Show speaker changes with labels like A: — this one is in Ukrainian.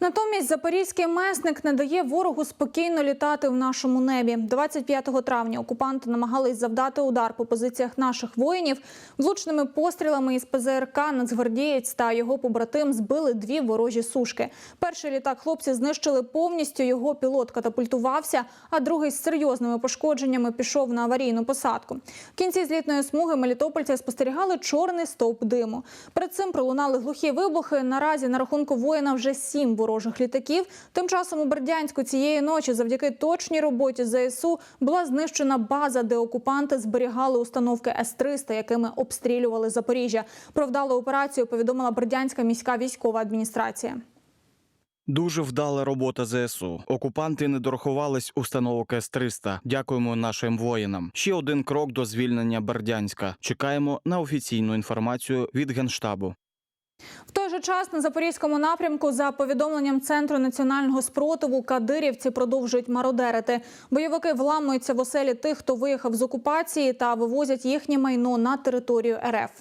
A: Натомість запорізький месник не дає ворогу спокійно літати в нашому небі. 25 травня окупанти намагались завдати удар по позиціях наших воїнів. Влучними пострілами із ПЗРК Нацгвардієць та його побратим збили дві ворожі сушки. Перший літак хлопці знищили повністю. Його пілот катапультувався, а другий з серйозними пошкодженнями пішов на аварійну посадку. В кінці злітної смуги мелітопольці спостерігали чорний стовп диму. Перед цим пролунали глухі вибухи. Наразі на рахунку воїна вже сім ворожих літаків. Тим часом у Бердянську цієї ночі, завдяки точній роботі ЗСУ, була знищена база, де окупанти зберігали установки С-300, якими обстрілювали Запоріжжя. Про вдалу операцію повідомила Бердянська міська військова адміністрація.
B: Дуже вдала робота ЗСУ. Окупанти не дорахувались установок С-300. Дякуємо нашим воїнам. Ще один крок до звільнення Бердянська. Чекаємо на офіційну інформацію від генштабу.
A: В той же час на запорізькому напрямку, за повідомленням центру національного спротиву, кадирівці продовжують мародерити. Бойовики вламуються в оселі тих, хто виїхав з окупації, та вивозять їхнє майно на територію РФ.